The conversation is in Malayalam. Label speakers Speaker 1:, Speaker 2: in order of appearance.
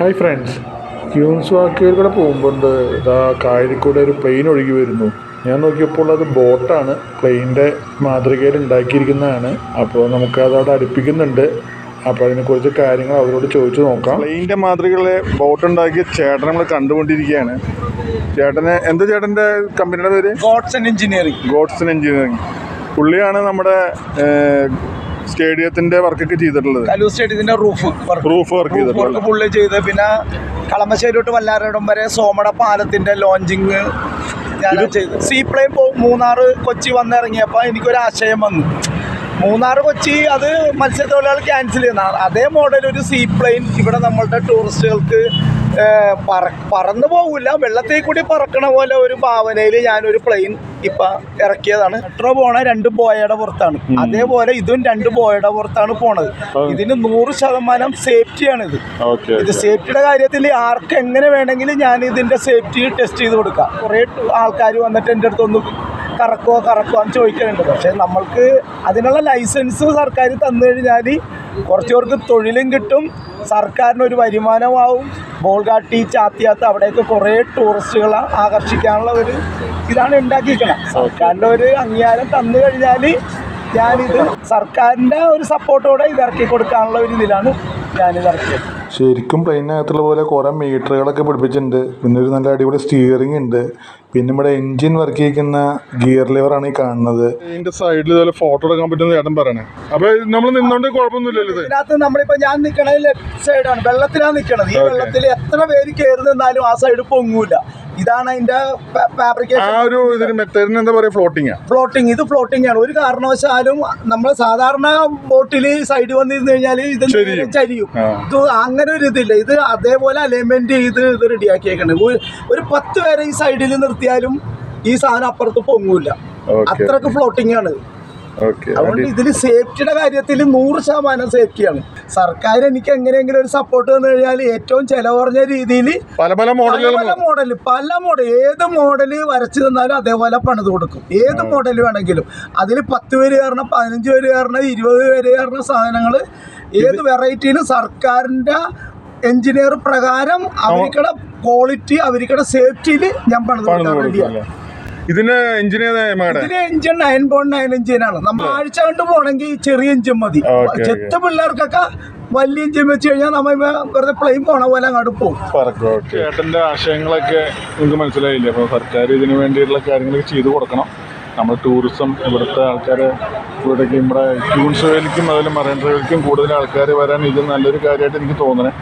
Speaker 1: ഹായ് ഫ്രണ്ട്സ് ക്യൂൻസ് കൂടെ പോകുമ്പോൾ ഇതാ കായലിക്കൂടെ ഒരു പ്ലെയിൻ ഒഴുകി വരുന്നു. ഞാൻ നോക്കിയപ്പോൾ അത് ബോട്ടാണ്. പ്ലെയിന്റെ മാതൃകയിൽ ഉണ്ടാക്കിയിരിക്കുന്നതാണ്. അപ്പോൾ നമുക്ക് അതവിടെ അടുപ്പിക്കുന്നുണ്ട്. അപ്പോൾ അതിനെക്കുറിച്ച് കാര്യങ്ങൾ അവരോട് ചോദിച്ചു നോക്കാം. പ്ലെയിന്റെ മാതൃകയിലെ ബോട്ട് ഉണ്ടാക്കിയ ചേട്ടൻ നമ്മൾ കണ്ടുകൊണ്ടിരിക്കുകയാണ്. ചേട്ടന് എന്താ ചേട്ടന്റെ കമ്പനിയുടെ പേര്?
Speaker 2: Godson and engineering
Speaker 1: Godson engineering പുള്ളിയാണ് നമ്മുടെ സ്റ്റേഡിയത്തിന്റെ വർക്കൊക്കെ ചെയ്തിട്ടുള്ളത്.
Speaker 2: കലൂർ സ്റ്റേഡിയത്തിന്റെ റൂഫ്
Speaker 1: റൂഫ് വർക്ക് ചെയ്തിട്ടുള്ളത്.
Speaker 2: വർക്ക് പുള്ളി ചെയ്ത് പിന്നെ കളമശ്ശേരി തൊട്ട് വല്ലാരടം വരെ സോമട പാലത്തിന്റെ ലോഞ്ചിങ് ഞാൻ ചെയ്ത്. സീ പ്ലെയിൻ മൂന്നാറ് കൊച്ചി വന്നിറങ്ങിയപ്പോൾ എനിക്കൊരു ആശയം വന്നു. മൂന്നാർ കൊച്ചി അത് മത്സ്യത്തൊഴിലാളി ക്യാൻസൽ ചെയ്യുന്ന അതേ മോഡൽ ഒരു സീ പ്ലെയിൻ ഇവിടെ നമ്മളുടെ ടൂറിസ്റ്റുകൾക്ക് പറ പറന്നു പോകില്ല വെള്ളത്തിൽ കൂടി പറക്കണ പോലെ ഒരു ഭാവനയിൽ ഞാനൊരു പ്ലെയിൻ ഇപ്പൊ ഇറക്കിയതാണ്. മെട്രോ പോണ? രണ്ട് ബോയയുടെ പുറത്താണ്. അതേപോലെ ഇതും രണ്ട് ബോയയുടെ പുറത്താണ് പോണത്. ഇതിന് നൂറ് ശതമാനം സേഫ്റ്റിയാണ് ഇത്. ഇത് സേഫ്റ്റിയുടെ കാര്യത്തിൽ ആർക്ക് എങ്ങനെ വേണമെങ്കിലും ഞാൻ ഇതിന്റെ സേഫ്റ്റി ടെസ്റ്റ് ചെയ്ത് കൊടുക്കാം. കുറേ ആൾക്കാർ വന്നിട്ട് എന്റെ അടുത്തൊന്ന് കറക്കോ കറക്കോ എന്ന് ചോദിക്കുന്നുണ്ട് പക്ഷേ നമ്മൾക്ക് അതിനുള്ള ലൈസൻസ് സർക്കാർ തന്നു കഴിഞ്ഞാൽ കുറച്ച് പേർക്ക് തൊഴിലും കിട്ടും. സർക്കാരിന് ഒരു വരുമാനമാവും. ബോൾഗാട്ടി ചാത്തിയാത്ത് അവിടെയൊക്കെ കുറേ ടൂറിസ്റ്റുകളെ ആകർഷിക്കാനുള്ള ഒരു ഇതാണ് ഉണ്ടാക്കിയിരിക്കണം സർക്കാരിന്റെ ഒരു അംഗീകാരം തന്നു കഴിഞ്ഞാൽ ഞാനിത് സർക്കാരിന്റെ ഒരു സപ്പോർട്ടോടെ ഇത് ഇറക്കി കൊടുക്കാനുള്ള ഒരു ഇതിലാണ് ഞാനിത് ഇറക്കിയത്.
Speaker 1: ശരിക്കും പ്ലെയിനകത്തുള്ള പോലെ കുറേ മീറ്ററുകളൊക്കെ പിടിപ്പിച്ചിട്ടുണ്ട്. പിന്നെ ഒരു നല്ല അടിപൊളി സ്റ്റിയറിംഗ് ഉണ്ട്. പിന്നെ ഇവിടെ എൻജിൻ വർക്ക് ചെയ്യിക്കുന്ന ഗിയർ ലിവറാണ് ഈ കാണുന്നത്. ഇതിന്റെ സൈഡിൽ ഇതുപോലെ ഫോട്ടോ എടുക്കാൻ പറ്റുന്ന ചേട്ടൻ പറയണേ. അപ്പൊ നമ്മൾ നിന്നോണ്ട് കുഴപ്പമൊന്നുമില്ലല്ലോ ഇത്?
Speaker 2: ഇതിനകത്ത് നമ്മളിപ്പോ ഞാൻ നിൽക്കണത് ലെഫ്റ്റ് സൈഡാണ് വെള്ളത്തിലാണ് നിക്കണത്. ഈ
Speaker 1: Okay.
Speaker 2: വെള്ളത്തിൽ എത്ര പേര് കയറി നിന്നാലും ആ സൈഡ് പൊങ്ങൂല. ഇതാണ് അതിന്റെ
Speaker 1: ആ
Speaker 2: ഫാബ്രിക്കേഷൻ
Speaker 1: ഒരു ഇതിന് മെത്തേഡിന് എന്താ പറയാ? ഫ്ലോട്ടിങ്
Speaker 2: ഫ്ലോട്ടിങ് ഇത് ഫ്ലോട്ടിംഗ് ആണ്. ഒരു കാരണവശാലും നമ്മൾ സാധാരണ ബോട്ടിൽ സൈഡ് വന്നിരുന്നു കഴിഞ്ഞാൽ ഇത്
Speaker 1: ചരിയും.
Speaker 2: നേരെ ചരിയും.
Speaker 1: ആ.
Speaker 2: ഇത് അങ്ങനെ ഒരു ഇതില്ല. ഇത് അതേപോലെ അലൈൻമെന്റ് ചെയ്ത് ഇത് റെഡിയാക്കിയേക്കണേ ഒരു പത്ത് പേരെ ഈ സൈഡിൽ നിർത്തിയാലും ഈ സാധനം അപ്പുറത്ത് പൊങ്ങൂല. അത്രയ്ക്ക് ഫ്ലോട്ടിംഗ് ആണ്. അതുകൊണ്ട് ഇതിൽ സേഫ്റ്റിയുടെ കാര്യത്തിൽ നൂറ് ശതമാനം സേഫ്റ്റിയാണ് സർക്കാർ എനിക്ക് എങ്ങനെയെങ്കിലും ഒരു സപ്പോർട്ട് തന്നു കഴിഞ്ഞാൽ ഏറ്റവും ചെലവ് കുറഞ്ഞ രീതിയിൽ
Speaker 1: പല പല
Speaker 2: പല പല മോഡൽ പല മോഡൽ ഏത് മോഡൽ വരച്ചു തന്നാലും അതേപോലെ പണിത് കൊടുക്കും. ഏത് മോഡൽ വേണമെങ്കിലും. അതിൽ പത്ത് പേര് കാരണം പതിനഞ്ച് പേര് കാരണം ഇരുപത് പേര് കാരണം സാധനങ്ങൾ ഏത് വെറൈറ്റിയിലും സർക്കാരിന്റെ എഞ്ചിനീയർ പ്രകാരം അവർക്കുടെ ക്വാളിറ്റി അവർക്കുടെ സേഫ്റ്റിയിൽ ഞാൻ പണിത്
Speaker 1: ഇതിന് എഞ്ചിൻ ഏതാ എമ്മയുടെ
Speaker 2: ഇതിന് എഞ്ചിൻ നയൻ പോയിന്റ് നയൻ എഞ്ചിനാണ് നമ്മൾ ആഴ്ച കണ്ട് പോണെങ്കിൽ ചെറിയ എഞ്ചിൻ മതി. ചെത്ത പിള്ളേർക്കൊക്കെ വലിയ എഞ്ചിൻ വെച്ച് കഴിഞ്ഞാൽ നമ്മൾ വെറുതെ പ്ലെയിൻ പോണ പോലെ അങ്ങോട്ട് പോകും.
Speaker 1: ചേട്ടന്റെ ആശയങ്ങളൊക്കെ നിങ്ങൾക്ക് മനസ്സിലായില്ലേ? അപ്പോൾ സർക്കാർ ഇതിനു വേണ്ടിയിട്ടുള്ള കാര്യങ്ങളൊക്കെ ചെയ്തു കൊടുക്കണം. നമ്മൾ ടൂറിസം ഇവിടുത്തെ ആൾക്കാർ ഇവിടേക്ക് നമ്മുടെ ക്യൂൺസ് വേലിക്കും അതുപോലെ മറൈൻ ഡ്രൈവിലേക്കും കൂടുതൽ ആൾക്കാർ വരാൻ ഇത് നല്ലൊരു കാര്യമായിട്ട് എനിക്ക് തോന്നണേ.